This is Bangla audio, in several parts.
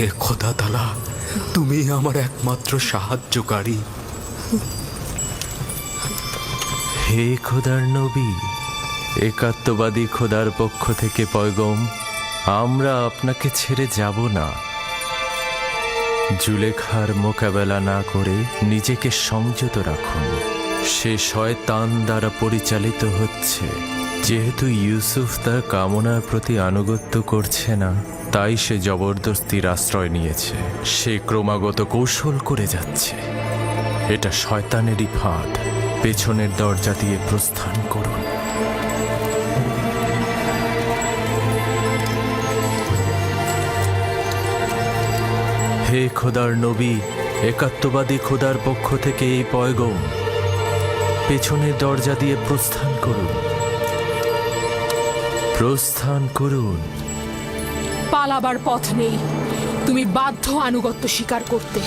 হে খোদা তালা, তুমি আমার একমাত্র সাহায্যকারী। হে খোদার নবী, একাত্মবাদী খোদার পক্ষ থেকে পয়গম, আমরা আপনাকে ছেড়ে যাব না। জুলেখার মোকাবেলা না করে নিজেকে সংযত রাখুন। সে শয়তান দ্বারা পরিচালিত হচ্ছে। যেহেতু ইউসুফ তার কামনার প্রতি আনুগত্য করছে না তাই সে জবরদস্তির আশ্রয় নিয়েছে। সে ক্রমাগত কৌশল করে যাচ্ছে। এটা শয়তানেরই ফাঁদ। পেছনের দরজা দিয়ে প্রস্থান করুন। হে খোদার নবী, একাত্মবাদী খোদার পক্ষ থেকে এই পয়গম, পেছনের দরজা দিয়ে প্রস্থান করুন। প্রস্থান করুন। পালাবার পথ নেই। তুমি বাধ্য আনুগত্য স্বীকার করতে।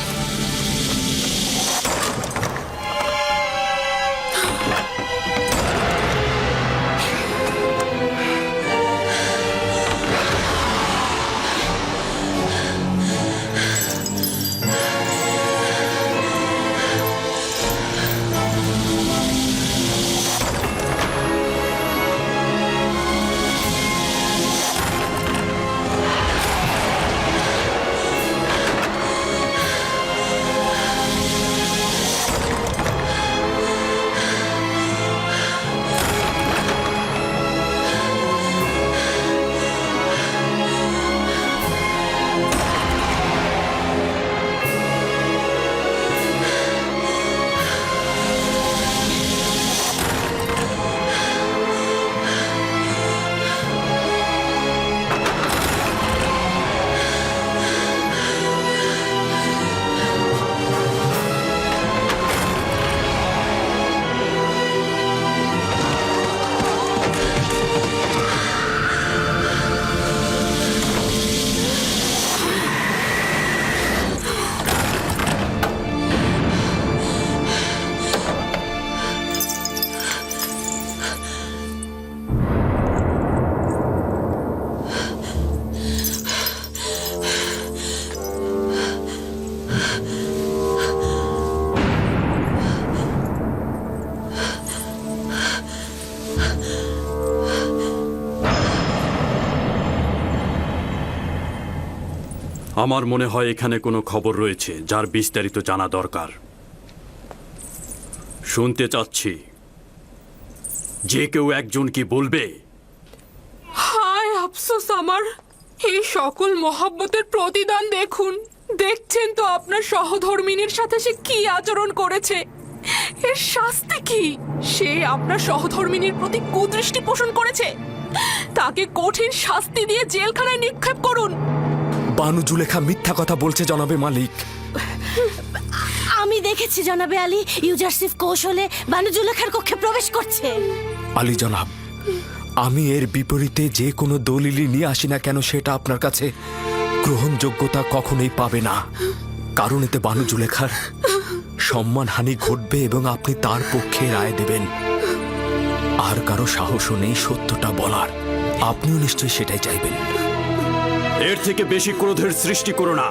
আমার মনে হয় এখানে কোনো খবর রয়েছে যার বিস্তারিত জানা দরকার। শুনতে চাচ্ছি। যে কেউ একজন কি বলবে? হায় আফসোস আমার। এই সকল মহাব্বতের প্রতিদান দেখুন। দেখছেন তো আপনার সহধর্মিনীর সাথে সে কি আচরণ করেছে? এর শাস্তি কি? সে আপনার সহধর্মিনীর প্রতি কুদৃষ্টি পোষণ করেছে? তাকে কঠিন শাস্তি দিয়ে জেলখানায় নিক্ষেপ করুন। বানু জুলেখা মিথ্যা কথা বলছে জনাবে মালিক। আমি দেখেছি জনাবে আলী ইউজারসিফ কৌশলে বানুজুলেখার কক্ষে প্রবেশ করছে। আলী জনাব আমি এর বিপরীতে যে কোনো দলিলই নিয়ে আসি না কেন সেটা আপনার কাছে গ্রহণযোগ্যতা কখনোই পাবে না। কারণ এতে বানু জুলেখার সম্মানহানি ঘটবে এবং আপনি তার পক্ষে রায় দেবেন। আর কারও সাহসও নেই সত্যটা বলার। আপনিও নিশ্চয়ই সেটাই চাইবেন। এর থেকে বেশি ক্রোধের সৃষ্টি করো না।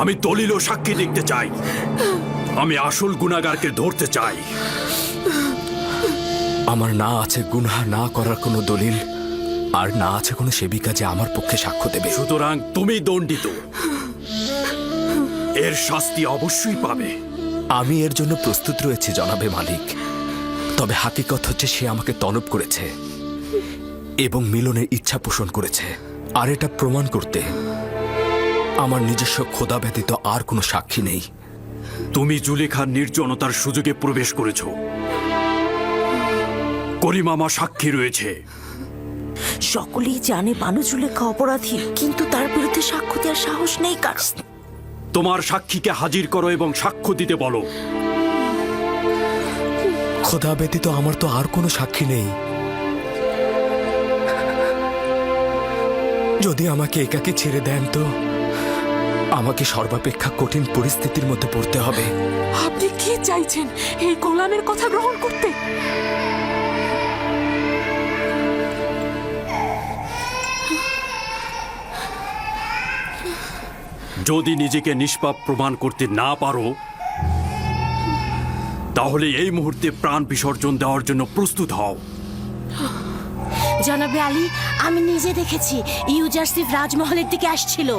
আমি দলিল ও সাক্ষী দেখতে চাই। আমি আসল গুণাগারকে ধরতে চাই। আমার না আছে গুনাহ না করার কোনো দলিল আর না আছে কোনো সেবিকা যে আমার পক্ষে সাক্ষ্য দেবে। সুতরাং তুমি দণ্ডিত। এর শাস্তি অবশ্যই পাবে। আমি এর জন্য প্রস্তুত রয়েছি জনাবে মালিক। তবে হাকিকত হচ্ছে সে আমাকে তলব করেছে এবং মিলনের ইচ্ছা পোষণ করেছে। আর এটা প্রমাণ করতে আমার নিজস্ব খোদা ব্যতীত আর কোনো সাক্ষী নেই। তুমি জুলেখার নির্জনতার সুযোগে প্রবেশ করেছ। করিমামা সাক্ষী রয়েছে। সকলেই জানে বানুজুলেখা অপরাধী কিন্তু তার বিরুদ্ধে সাক্ষ্য দেওয়ার সাহস নেই কার। তোমার সাক্ষীকে হাজির করো এবং সাক্ষ্য দিতে বলো। খোদা ব্যতীত আমার তো আর কোনো সাক্ষী নেই। যদি আমাকে একাকে ছেড়ে দেন তো আমাকে সর্বাপেক্ষা কঠিন পরিস্থিতির মধ্যে পড়তে হবে। আপনি কি চাইছেন এই গোলামের কথা গ্রহণ করতে? যদি নিজেকে নিষ্পাপ প্রমাণ করতে না পারো তাহলে এই মুহূর্তে প্রাণ বিসর্জন দেওয়ার জন্য প্রস্তুত হও। জনাবে আলী, আমি নিজে দেখেছি, ইউজারসিফ রাজমহলের দিকে আসছিল।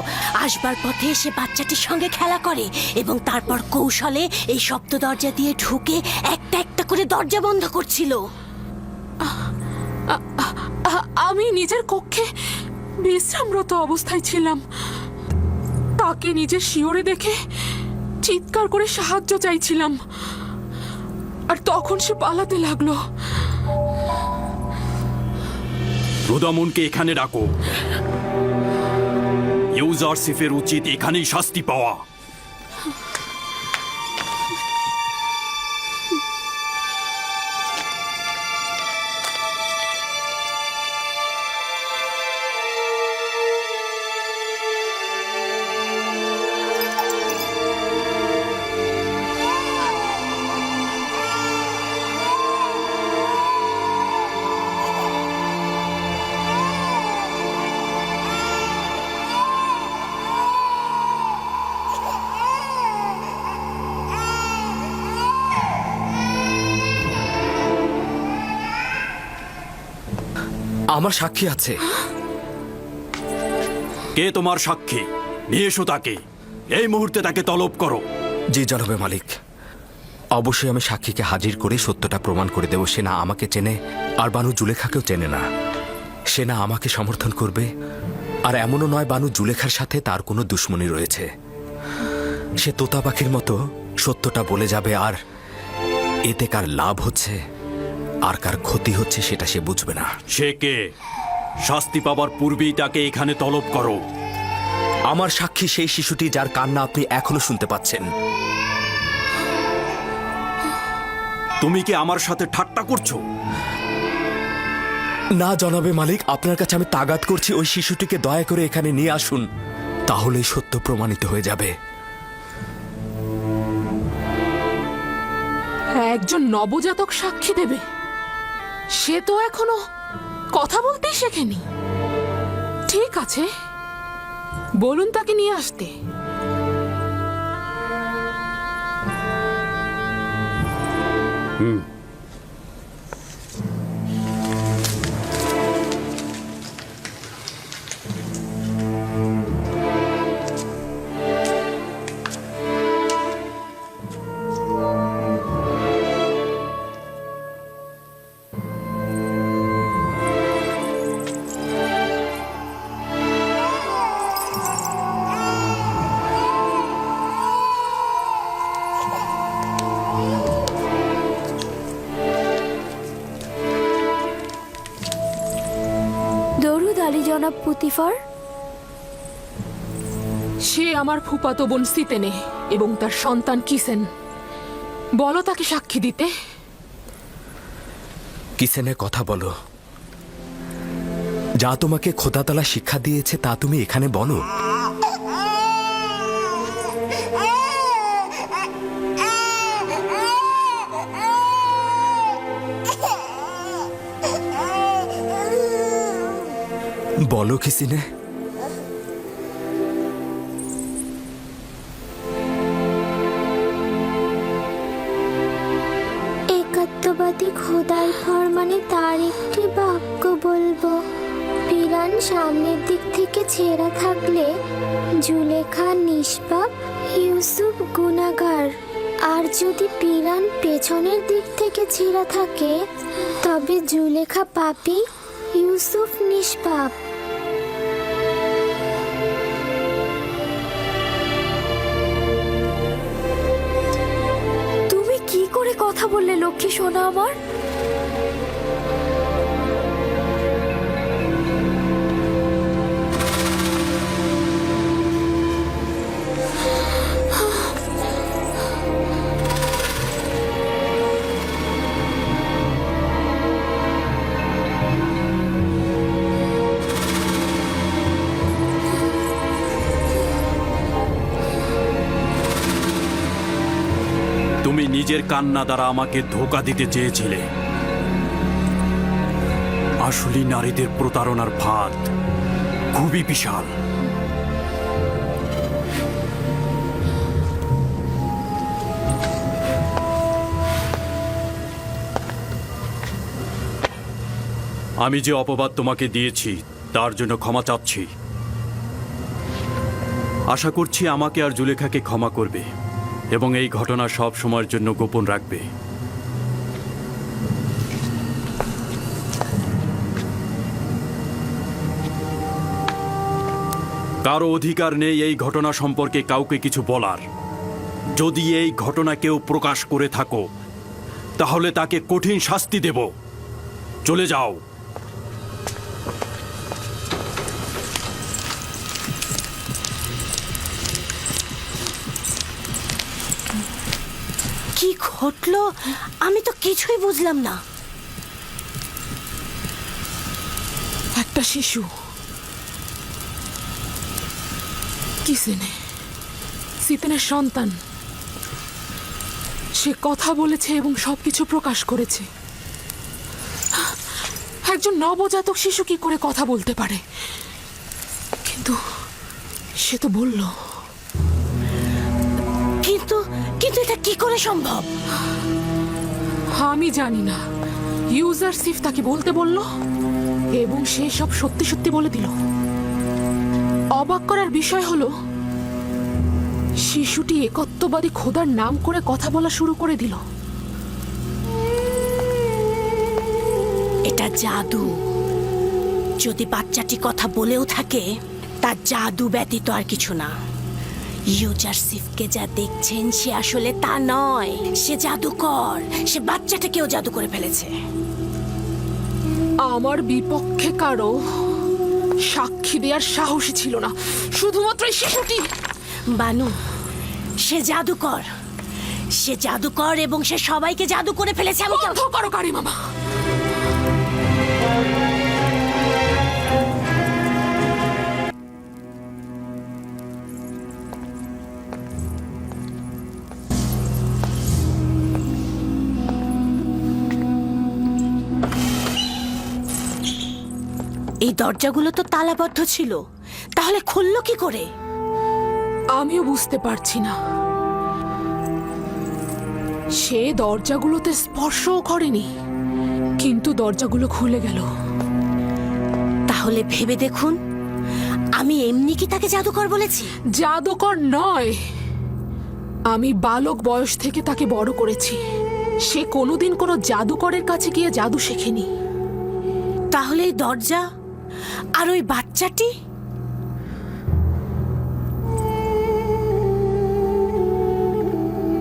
আসবার পথে সে বাচ্চাটির সঙ্গে খেলা করে এবং তারপর কৌশলে এই সপ্ত দরজা দিয়ে ঢুকে একটা একটা করে দরজা বন্ধ করছিল। আমি নিজের কক্ষে বিশ্রামরত অবস্থায় ছিলাম। তাকে নিজের শিওরে দেখে চিৎকার করে সাহায্য চাইছিলাম। আর তখন সে পালাতে লাগল। রুদামুনকে এখানে ডাকো ইউজারসিফের উচিত এখানেই শাস্তি পাওয়া। আমার সাক্ষী আছে। কে তোমার সাক্ষী? নিয়ে এসো তাকে। এই মুহূর্তে তাকে তলব করো। জি জনাবে মালিক। অবশ্যই আমি সাক্ষীকে হাজির করে সত্যটা প্রমাণ করে দেব। সে না আমাকে চেনে আর বানু জুলেখাকেও চেনে না। সে না আমাকে সমর্থন করবে আর এমনও নয় বানু জুলেখার সাথে তার কোনো দুশ্মনী রয়েছে। সে তোতা পাখির মতো সত্যটা বলে যাবে আর এতে কার লাভ হচ্ছে? আর কার ক্ষতি হচ্ছে সেটা সে বুঝবে না। সে কে? শাস্তি পাবার পূর্বেই তাকে এখানে তলব করো। আমার সাক্ষী সেই শিশুটি যার কান্না আপনি এখনও শুনতে পাচ্ছেন। তুমি কি আমার সাথে ঠাট্টা করছ? না জনাবে মালিক আপনার কাছে আমি তাগাত করছি ওই শিশুটিকে দয়া করে এখানে নিয়ে আসুন। তাহলেই সত্য প্রমাণিত হয়ে যাবে। একজন নবজাতক সাক্ষী দেবে। সে তো এখনও কথা বলতেই শেখেনি। ঠিক আছে বলুন তাকে নিয়ে আসতে। দরুদ পুতিফার সে আমার ফুপাতো বোন সিতেনে এবং তার সন্তান কিসেন? বলো তাকে সাক্ষী দিতে। কিসেনের কথা বলো? যা তোমাকে খোদাতলা শিক্ষা দিয়েছে তা তুমি এখানে বলো বলো কিসিনে একাত্মবাদী খোদার ফরমানে তার একটি বাক্য বলব। পিরান সামনের দিক থেকে ছেঁড়া থাকলে জুলেখা, নিষ্পাপ, ইউসুফ গুনাগার। আর যদি পিরান পেছনের দিক থেকে ছেঁড়া থাকে, তবে জুলেখা পাপি, ইউসুফ নিষ্পাপ। করে কথা বললে লক্ষ্মী সোনা আমার? নিজের কান্না দ্বারা আমাকে ধোকা দিতে চেয়েছিলে। আসলে নারীদের প্রতারণার ভাত খুবই বিশাল। আমি যে অপবাদ তোমাকে দিয়েছি, তার জন্য ক্ষমা চাচ্ছি। আশা করছি আমাকে আর জুলেখাকে ক্ষমা করবে। এবং এই ঘটনা সব সময়ের জন্য গোপন রাখবে। কারও অধিকার নেই এই ঘটনা সম্পর্কে কাউকে কিছু বলার। যদি এই ঘটনা কেউ প্রকাশ করে থাকো, তাহলে তাকে কঠিন শাস্তি দেব। চলে যাও। কি ঘটলো? আমি তো কিছুই বুঝলাম না। একটা শিশু। কিসেনে সিতেনের সন্তান। সে কথা বলেছে এবং সবকিছু প্রকাশ করেছে। একজন নবজাতক শিশু কি করে কথা বলতে পারে? কিন্তু সে তো বলল। কিন্তু কিন্তু এটা কি করে সম্ভব? আমি জানি না। ইউজার সিফ তাকে বলতে বলল এবং সে সব সত্যি সত্যি বলে দিল। অবাক করার বিষয় হলো শিশুটি একত্ববাদী খোদার নাম করে কথা বলা শুরু করে দিল। এটা জাদু। যদি বাচ্চাটি কথা বলেও থাকে তার জাদু ব্যতীত আর কিছু না। ইউজারসিফকে যা দেখছেন সে আসলে তা নয়। সে জাদুকর। সে বাচ্চাটাকেও জাদু করে ফেলেছে। আমার বিপক্ষে কারও সাক্ষী দেওয়ার সাহসী ছিল না। শুধুমাত্র এই শিশুটি। বানু সে জাদুকর। সে জাদুকর এবং সে সবাইকে জাদু করে ফেলেছে আমি বন্ধ করো কারি মামা এই দরজাগুলো তো তালাবদ্ধ ছিল। তাহলে খুললো কি করে? আমিও বুঝতে পারছি না। সে দরজাগুলোতে স্পর্শও করেনি কিন্তু দরজাগুলো খুলে গেল। তাহলে ভেবে দেখুন আমি এমনি কি তাকে জাদুকর বলেছি? জাদুকর নয় আমি বালক বয়স থেকে তাকে বড় করেছি। সে কোনোদিন কোনো জাদুকরের কাছে গিয়ে জাদু শেখেনি। তাহলে এই দরজা আর ওই বাচ্চাটি?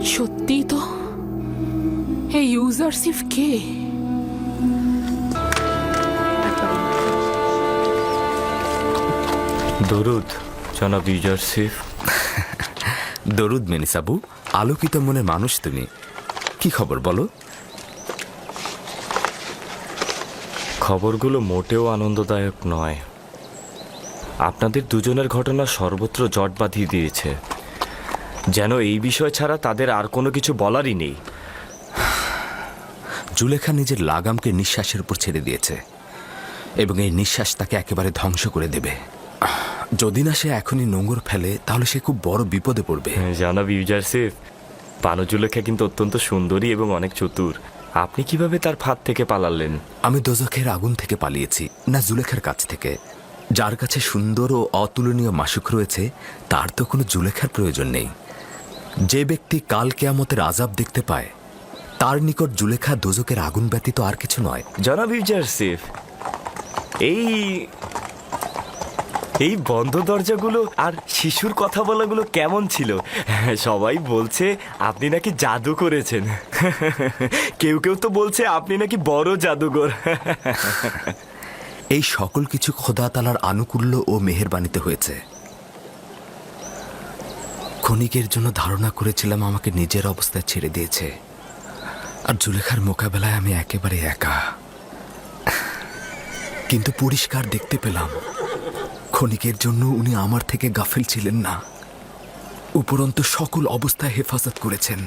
সত্যি তো? এই ইউজারসিফ কে? দরুদ জনাব ইউজারসিফ দরুদ মেনিসাবু আলোকিত মনের মানুষ তুমি। কি খবর বলো? খবরগুলো মোটেও আনন্দদায়ক নয়। আপনাদের দুজনের ঘটনা সর্বত্র জট বাঁধিয়ে দিয়েছে। যেন এই বিষয় ছাড়া তাদের আর কোনো কিছু বলারই নেই। জুলেখা নিজের লাগামকে নিঃশ্বাসের উপর ছেড়ে দিয়েছে এবং এই নিঃশ্বাস তাকে একেবারে ধ্বংস করে দেবে। যদি না সে এখনই নোংর ফেলে তাহলে সে খুব বড় বিপদে পড়বে। জানাব ইউজারসিফ পানজুলেখা কিন্তু অত্যন্ত সুন্দরী এবং অনেক চতুর। আপনি কীভাবে তার ফাঁদ থেকে পালালেন? আমি দোজখের আগুন থেকে পালিয়েছি না জুলেখার কাছ থেকে। যার কাছে সুন্দর ও অতুলনীয় মাসুক রয়েছে তার তো কোনো জুলেখার প্রয়োজন নেই। যে ব্যক্তি কাল কেয়ামতের আজাব দেখতে পায় তার নিকট জুলেখা দোজকের আগুন ব্যতীত আর কিছু নয়। জনাব ইউজারসিফ এই এই বন্ধ দরজাগুলো আর শিশুর কথা বলাগুলো কেমন ছিল? সবাই বলছে, আপনি নাকি জাদু করেছেন। কেউ কেউ তো বলছে, আপনি নাকি বড় জাদুঘর এই সকল কিছু খোদা তালার আনুকূল্য ও মেহেরবানিতে হয়েছে। ক্ষণিকের জন্য ধারণা করেছিলাম আমাকে নিজের অবস্থায় ছেড়ে দিয়েছে। আর জুলেখার মোকাবেলায় আমি একেবারে একা। কিন্তু পরিষ্কার দেখতে পেলাম ক্ষণিকের জন্য উনি আমার থেকে গাফিল ছিলেন না। উপরন্ত সকল অবস্থায় হেফাজত করেছেন।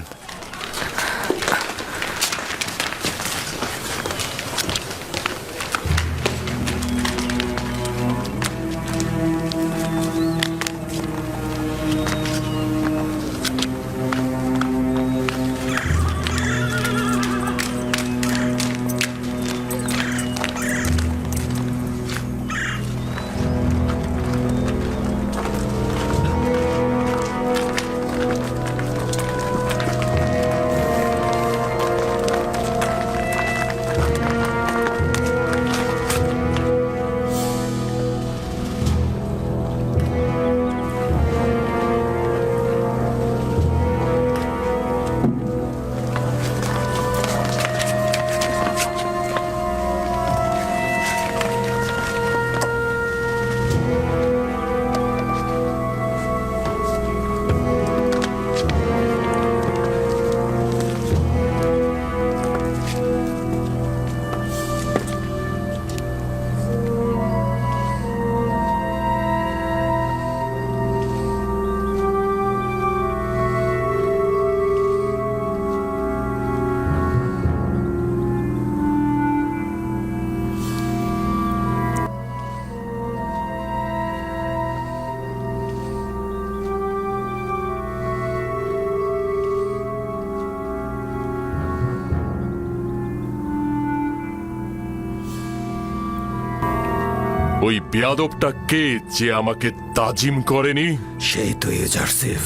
ওই বেয়াদবটা কে যে আমাকে তাজিম করেনি? সেই তো ইউজারসিফ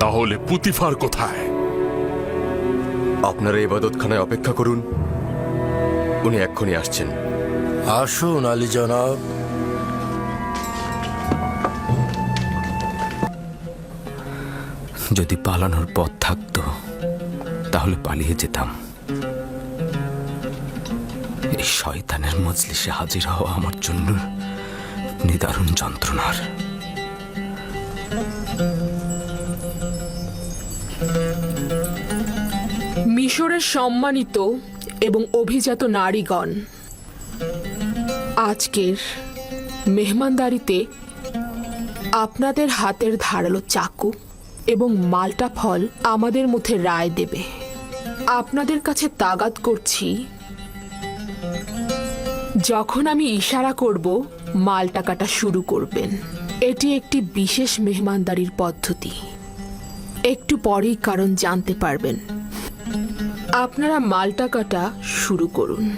তাহলে পুতিফার কোথায়? আপনারা ইবাদতখানায় অপেক্ষা করুন। উনি এক্ষুনি আসছেন। আসুন আলী জনাব। যদি পালানোর পথ থাকতো তাহলে পালিয়ে যেতাম। শয়তানের মজলিসে হাজির হওয়া আমার জন্য নিদারুণ যন্ত্রণার। মিশরের সম্মানিত এবং অভিজাত নারীগণ, আজকের মেহমানদারিতে আপনাদের হাতের ধারালো চাকু এবং মালটা ফল আমাদের মধ্যে রায় দেবে। আপনাদের কাছে তাগাদ করছি যখন আমি ইশারা করব, মালটা কাটা শুরু করবেন। এটি একটি বিশেষ মেহমানদারির পদ্ধতি। একটু পরেই কারণ জানতে পারবেন। আপনারা মালটা কাটা শুরু করুন।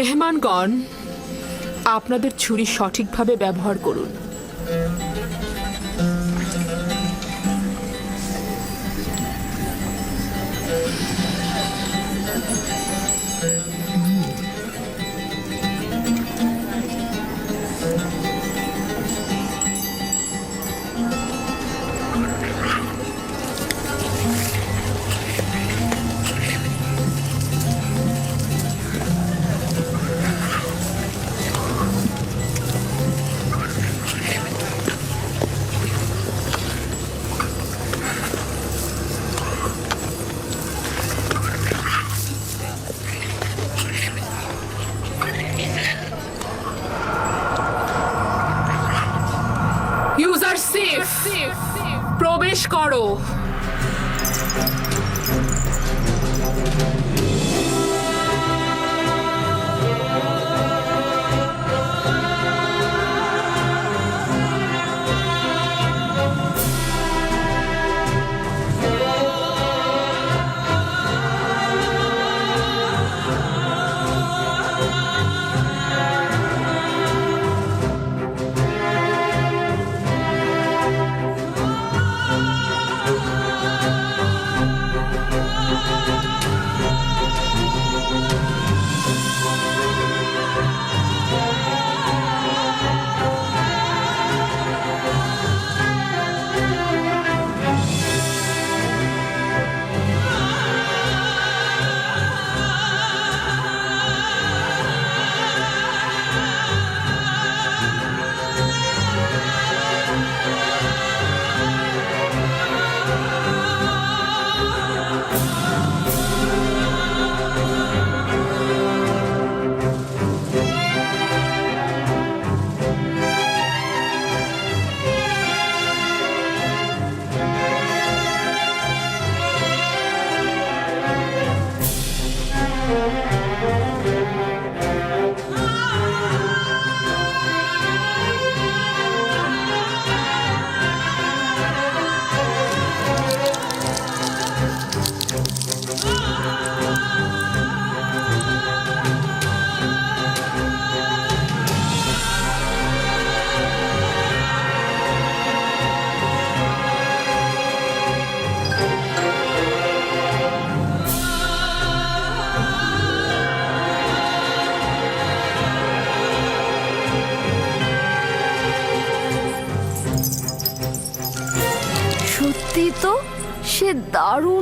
মেহমানগণ আপনাদের ছুরি সঠিকভাবে ব্যবহার করুন। প্রবেশ করো।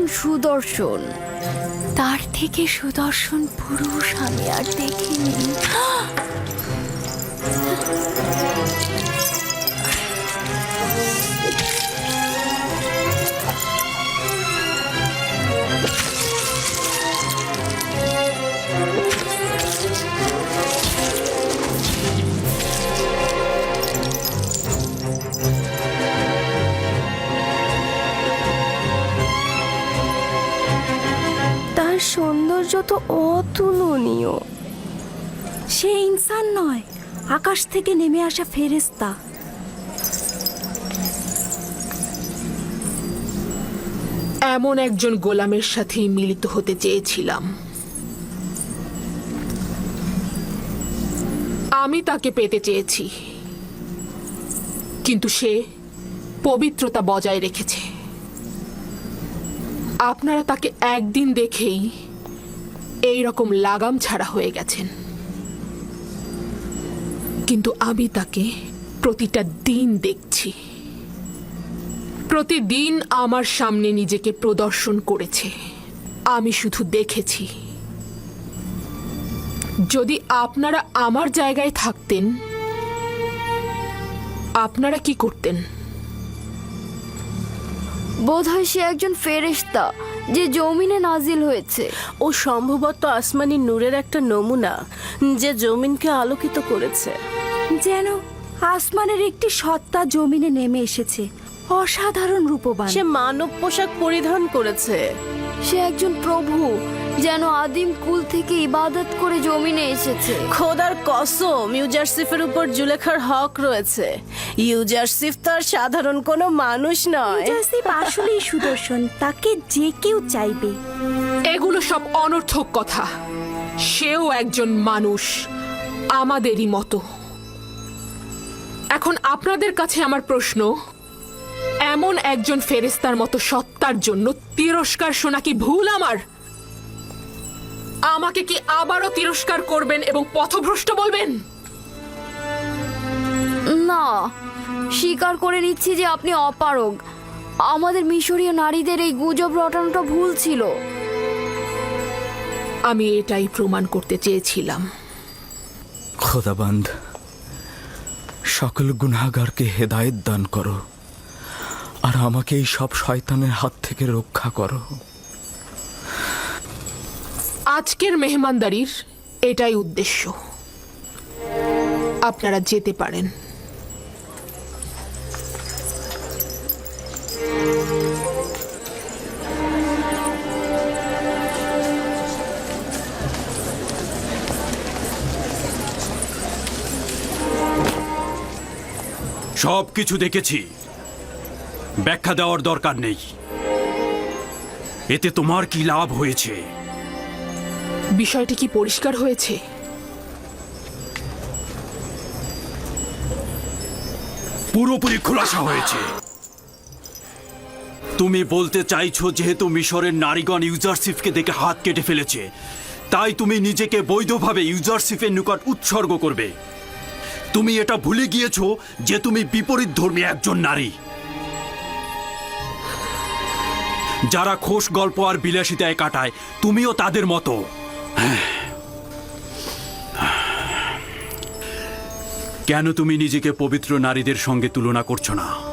সুদর্শন। তার থেকে সুদর্শন পুরুষ আমি আর দেখিনি। সৌন্দর্য তো অতুলনীয়। সে ইনসান নয় আকাশ থেকে নেমে আসা ফেরেস্তা এমন একজন গোলামের সাথেই মিলিত হতে চেয়েছিলাম। আমি তাকে পেতে চেয়েছি। কিন্তু সে পবিত্রতা বজায় রেখেছে। আপনারা তাকে একদিন দেখেই এই রকম লাগাম ছাড়া হয়ে গেছেন। কিন্তু আমি তাকে প্রতিটা দিন দেখছি। প্রতিদিন আমার সামনে নিজেকে প্রদর্শন করেছে। আমি শুধু দেখেছি। যদি আপনারা আমার জায়গায় থাকতেন, আপনারা কি করতেন? বোধহয় সে একজন ফেরেশতা যে জমিনে নাজিল হয়েছে। ও সম্ভবত আসমানি নূরের একটা নমুনা যে জমিনকে আলোকিত করেছে। যেন আসমানের একটি সত্তা জমিনে নেমে এসেছে অসাধারণ রূপবান। সে মানব পোশাক পরিধান করেছে। সে একজন প্রভু যেন আদিম কুল থেকে ইবাদত করে জমিনে এসেছে। খোদার কসম ইউজারসিফের উপর জুলেখার হক রয়েছে। ইউজারসিফ তার সাধারণ কোনো মানুষ নয়। জাসিফ আসলেই সুদর্শন তাকে যে কেউ চাইবে। এগুলো সব অনর্থক কথা। সেও একজন মানুষ আমাদেরই মতো। এখন আপনাদের কাছে আমার প্রশ্ন এমন একজন ফেরেস্তার মতো সত্তার জন্য তিরস্কার শোনা কি ভুল আমার? আমাকে কি আবারও তিরস্কার করবেন এবং পথভ্রষ্ট বলবেন? না স্বীকার করে নিচ্ছি যে আপনি অপারগ। আমাদের মিশরীয় নারীদের এই গুজব রটানোটা ভুল ছিল। আমি এটাই প্রমাণ করতে চেয়েছিলাম। খোদাবান্ধ সকল গুনাহগারকে হেদায়েত দান করো আর আমাকে এই সব শয়তানের হাত থেকে রক্ষা করো। আজকের মেহমানদারির এটাই উদ্দেশ্য। আপনারা যেতে পারেন। সব কিছু দেখেছি। ব্যাখ্যা দেওয়ার দরকার নেই। এতে তোমার কি লাভ হয়েছে? বিষয়টি কি পরিষ্কার হয়েছে? পুরোপুরি খোলাসা হয়েছে। তুমি বলতে চাইছো যেহেতু মিশরের নারীগণ ইউজারশিপকে দেখে হাত কেটে ফেলেছে, তাই তুমি নিজেকে বৈধভাবে ইউজারশিপের নিকট উৎসর্গ করবে। তুমি এটা ভুলে গিয়েছো যে তুমি বিপরীত ধর্মী একজন নারী। যারা খোশ গল্প আর বিলাসিতায় কাটায়, তুমিও তাদের মতো। কেন তুমি নিজেকে পবিত্র নারীদের সঙ্গে তুলনা করছ না?